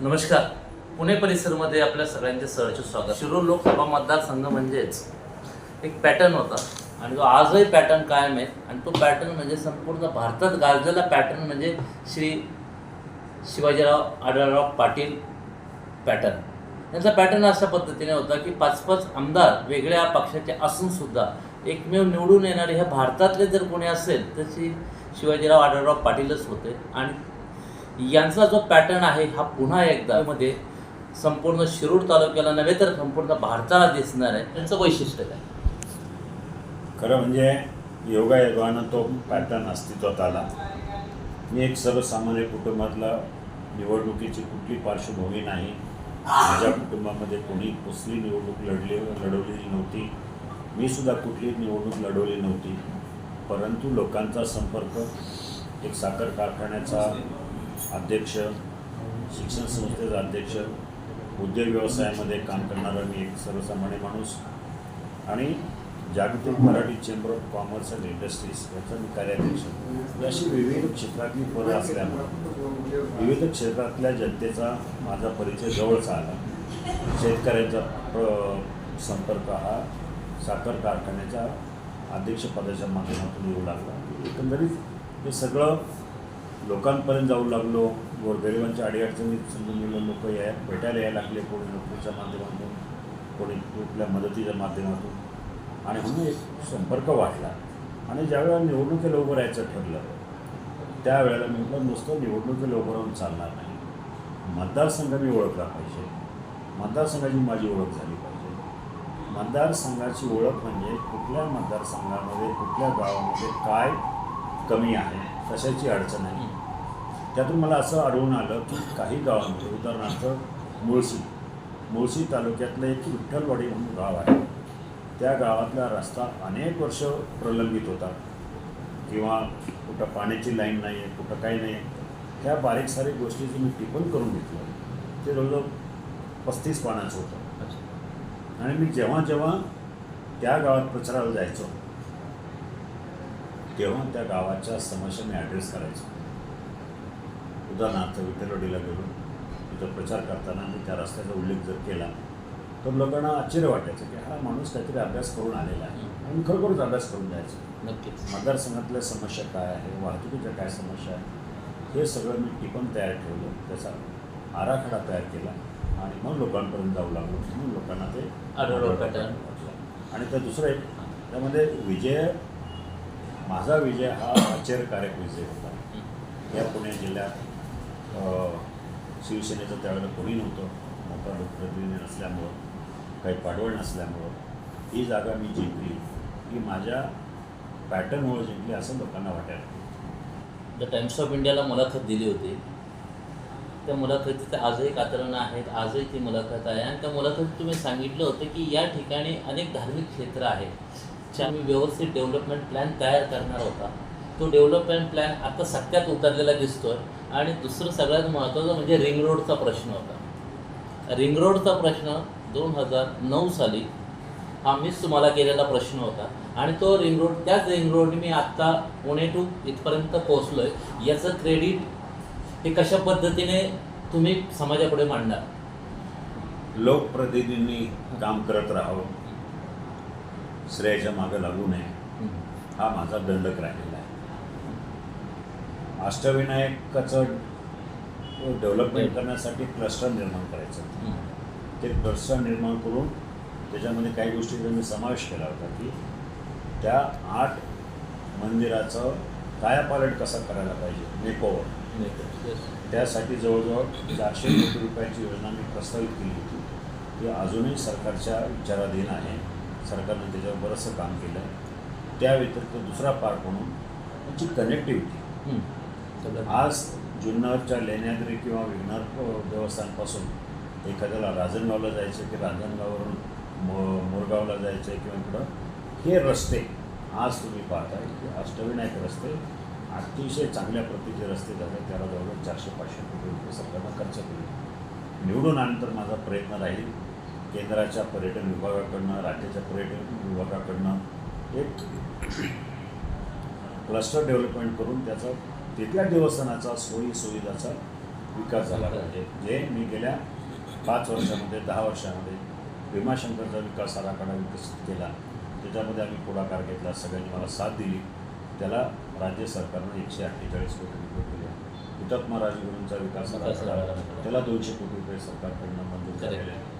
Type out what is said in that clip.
नमस्कार. पुणे परिसरमध्ये आपल्या सगळ्यांचे सहर्ष स्वागत. शिरूर लोकसभा मतदारसंघ म्हणजेच एक पॅटर्न होता. आणि तो आजही पॅटर्न कायम आहे. आणि तो पॅटर्न म्हणजे संपूर्ण भारतात गाजलेला पॅटर्न म्हणजे श्री शिवाजीराव आढळराव पाटील पॅटर्न यांचा पॅटर्न अशा पद्धतीने होता की पाच पाच आमदार वेगळ्या पक्षाचे असूनसुद्धा एकमेव निवडून येणारे ह्या भारतातले जर कोणी असेल तर श्री शिवाजीराव आढळराव पाटीलच होते. आणि यांचा जो पॅटर्न आहे हा पुन्हा एकदा मध्ये संपूर्ण शिरूर तालुक्याला नव्हे तर संपूर्ण भारताला दिसणार आहे. त्यांचं वैशिष्ट्य काय? खरं म्हणजे योगायोगानं तो पॅटर्न अस्तित्वात आला. मी एक सर्वसामान्य कुटुंबातला निवडणुकीची कुठली पार्श्वभूमी नाही. माझ्या कुटुंबामध्ये कोणी कुठली निवडणूक लढली लढवलेली नव्हती. मी सुद्धा कुठली निवडणूक लढवली नव्हती. परंतु लोकांचा संपर्क एक साखर कारखान्याचा अध्यक्ष शिक्षण संस्थेचा अध्यक्ष उद्योग व्यवसायामध्ये काम करणारा मी एक सर्वसामान्य माणूस. आणि जागतिक Marathi chamber of commerce and industries याचा मी कार्याध्यक्ष. अशी विविध क्षेत्रातली पदं असल्यामुळं विविध क्षेत्रातल्या जनतेचा माझा परिचय जवळचा आला. शेतकऱ्यांचा प्र- संपर्क हा साखर कारखान्याच्या अध्यक्षपदाच्या माध्यमातून येऊ लागला. एकंदरीत हे सगळं लोकांपर्यंत जाऊ लागलो. गोरगरिबांच्या अडीअडचणीत समजून गेलो लोक या भेटायला यायला लागले. कोणी नोकरीच्या माध्यमातून कोणी कुठल्या मदतीच्या माध्यमातून. आणि म्हणून एक संपर्क वाढला. आणि ज्यावेळेला निवडणुकीला उभं राहायचं ठरलं त्यावेळेला मी म्हटलं नुसतं निवडणुकीला उभं राहून चालणार नाही. मतदारसंघ मी ओळखला पाहिजे. मतदारसंघाची माझी ओळख झाली पाहिजे. मतदारसंघाची ओळख म्हणजे कुठल्या मतदारसंघामध्ये कुठल्या गावामध्ये काय कमी आहे? कशाची अडचण आहे? त्यातून मला असं आढळून आलं की काही गावांमध्ये उदाहरणार्थ मुळशी मुळशी तालुक्यातलं एक विठ्ठलवाडी म्हणून गाव आहे. त्या गावातला रस्ता अनेक वर्ष प्रलंबित होता. किंवा कुठं पाण्याची लाईन नाही आहे कुठं काही नाही आहे ह्या बारीक सारीक गोष्टीचं मी टिपण करून घेतलं ते जवळजवळ पस्तीस पानाचं होतं. आणि मी जेव्हा जेव्हा त्या गावात प्रचाराला जायचो तेव्हा त्या गावाच्या समस्या मी ॲड्रेस करायचो. उदाहरणार्थ विठ्ठलवाडीला गेलो. तिथं प्रचार करताना मी त्या रस्त्याचा उल्लेख जर केला तर लोकांना आश्चर्य वाटायचं की हा माणूस काहीतरी अभ्यास करून आलेला आहे. आणि खरोखरच अभ्यास करून जायचो नक्कीच. मतदारसंघातल्या समस्या काय आहे? वाहतुकीच्या काय समस्या आहे हे सगळं मी टिपण तयार ठेवलं. त्याचा आराखडा तयार केला आणि मग लोकांपर्यंत जाऊ लागलो. म्हणून लोकांना ते पॅटर्न. आणि त्या दुसरं एक त्यामध्ये विजय माझा विजय हा आश्चर्यकारक विजय होता. या पुणे जिल्ह्यात शिवसेनेचं त्यावेळेला कोणी नव्हतं. मोठा लोकप्रतिनिधी नसल्यामुळं काही पाडवळ नसल्यामुळं ही जागा मी जिंकली. ही माझ्या पॅटर्नमुळे जिंकली असं लोकांना वाटायला द टाइम्स ऑफ इंडियाला मुलाखत दिली होती. त्या मुलाखतीचं आजही कातरणं आहेत आजही ती मुलाखत आहे. आणि त्या मुलाखतीत तुम्ही सांगितलं होतं की या ठिकाणी अनेक धार्मिक क्षेत्र आहेत. ज्या मी व्यवस्थित डेव्हलपमेंट प्लॅन तयार करणार होता. तो डेव्हलपमेंट प्लॅन आता सत्यात उतरलेला दिसतोय. आणि दुसरं सगळ्यात महत्त्वाचं म्हणजे रिंग रोडचा प्रश्न होता. रिंग रोडचा प्रश्न दोन हजार नऊ साली हा मीच तुम्हाला केलेला प्रश्न होता. आणि तो रिंग रोड त्याच रिंग रोडने मी आत्ता पुणे टू इथपर्यंत पोहोचलो आहे याचं क्रेडिट हे कशा पद्धतीने तुम्ही समाजापुढे मांडणार? लोकप्रतिनिधींनी काम करत राहावं. श्रेयाच्या मागं लागू नये. हा माझा दंडक राहिलेला आहे. अष्टविनायकाचं डेव्हलपमेंट करण्यासाठी क्लस्टर निर्माण करायचं. ते क्लस्टर निर्माण करून त्याच्यामध्ये काही गोष्टींचा मी समावेश केला होता की त्या आठ मंदिराचं कायापालट कसा करायला पाहिजे? मेकओव्हर त्यासाठी जवळजवळ चारशे कोटी रुपयाची योजना मी प्रस्तावित केली होती. ती अजूनही सरकारच्या विचाराधीन आहे. सरकारनं त्याच्यावर बरंचसं काम केलं आहे त्या व्यतिरिक्त दुसरा पार्ट म्हणून त्याची कनेक्टिव्हिटी आज जुन्नरच्या लेण्याद्री किंवा विघ्नर देवस्थानपासून एखाद्याला राजनगावला जायचं की राजनगाववरून मो मोरगावला जायचं आहे किंवा इकडं हे रस्ते आज तुम्ही पाहताय की अष्टविनायक रस्ते अतिशय चांगल्या प्रतीचे रस्ते झाले त्याला जवळजवळ चारशे पाचशे कोटी रुपये सरकारनं खर्च केले. निवडून आल्यानंतर माझा प्रयत्न राहील केंद्राच्या पर्यटन विभागाकडनं राज्याच्या पर्यटन विभागाकडनं एक क्लस्टर डेव्हलपमेंट करून त्याचा तिथल्या देवस्थानाचा सोयी सुविधाचा विकास झाला पाहिजे जे मी गेल्या पाच वर्षामध्ये दहा वर्षामध्ये भीमाशंकरचा विकास आराखडा विकसित केला त्याच्यामध्ये आम्ही पुढाकार घेतला सगळ्यांनी मला साथ दिली त्याला राज्य सरकारनं एकशे अठ्ठेचाळीस कोटी रुपये दिले हुतात्मा राजगुरूंचा विकास आराखडा. त्याला दोनशे कोटी रुपये सरकारकडनं मंजूर. झालेले.